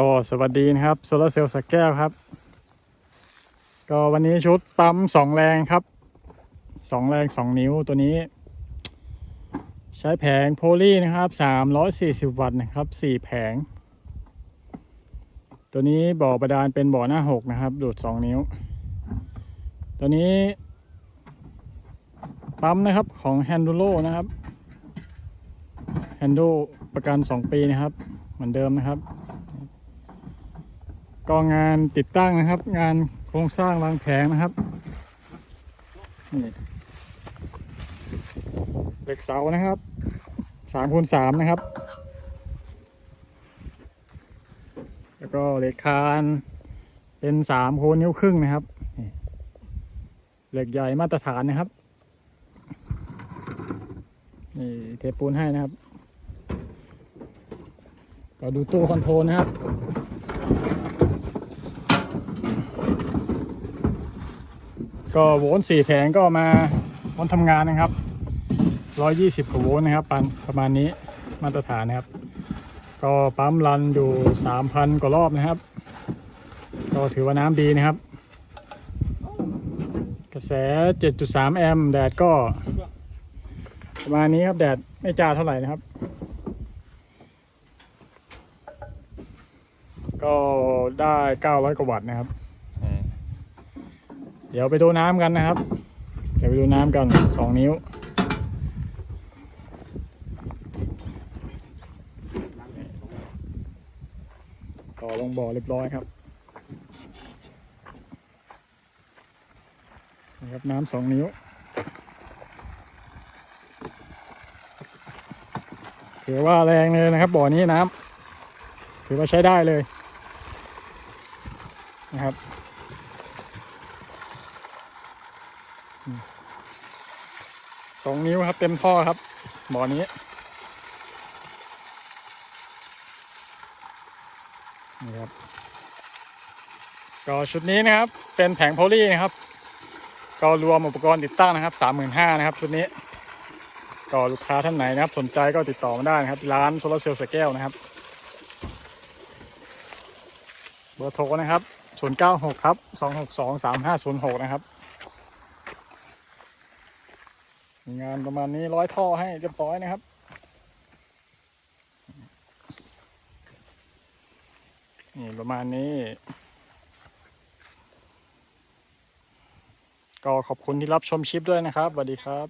ก็สวัสดีนะครับโซลาเซลล์สักแก้วครับ ก็วันนี้ชุดปั๊มสองแรงครับสองแรงสองนิ้วตัวนี้ ใช้แผงโพลีนะครับสามร้อยสี่สิบวัตต์นะครับสี่แผง ตัวนี้บ่อบาดาลเป็นบ่อหน้าหกนะครับ ดูดสองนิ้ว ตัวนี้ ปั๊มนะครับของ h a n d u l o นะครับ h a n d u ประกัน2ปีนะครับ เหมือนเดิมนะครับ ก็งานติดตั้งนะครับ งานโครงสร้างวางแผงนะครับนี่เหล็กเสานะครับสามคูณสามนะครับ แล้วก็เหล็กคานเป็นสามคูณนิ้วครึ่งนะครับเหล็กใหญ่มาตรฐานนะครับนี่เทปูนให้นะครับ ก็ดูตู้คอนโทรลนะครับ ก็โวลต์สี่แผงก็มาวันทำงานนะครับร้อยยี่สิบกว่าโวลต์นะครับปันประมาณนี้มาตรฐานนะครับ ก็ปั๊มรันอยู่สามพันกว่ารอบนะครับ ก็ถือว่าน้ำดีนะครับ กระแส7.3แอมป์แดดก็ประมาณนี้ครับแดดไม่จ้าเท่าไหร่นะครับ ก็ได้900กว่าวัตต์นะครับ ดี๋ยวไปดูน้ำกันนะครับ เดี๋ยวไปดูน้ำกัน2นิ้วต่อลงบ่อเรียบร้อยครับนี่ครับน้ำสองนิ้วถือว่าแรงเลยนะครับบ่อนี้น้ำถือว่าใช้ได้เลยนะครับอืม สองนิ้วครับเต็มท่อครับบ่อนี้นี่ครับก็ชุดนี้นะครับเป็นแผงโพลีนะครับ ก็รวมอุปกรณ์ติดตั้งนะครับสามหมื่นห้านะครับ ชุดนี้ ก็ลูกค้าท่านไหนนะครับ สนใจก็ติดต่อมาได้นะครับ ร้านโซลาเซลล์สแก้วนะครับ เบอร์โทรนะครับ 096 ครับ 262 3506 นะครับ งานประมาณนี้ร้อยท่อให้เรียบร้อยนะครับ นี่ประมาณนี้ ก็ขอบคุณที่รับชมชิปด้วยนะครับสวัสดีครับ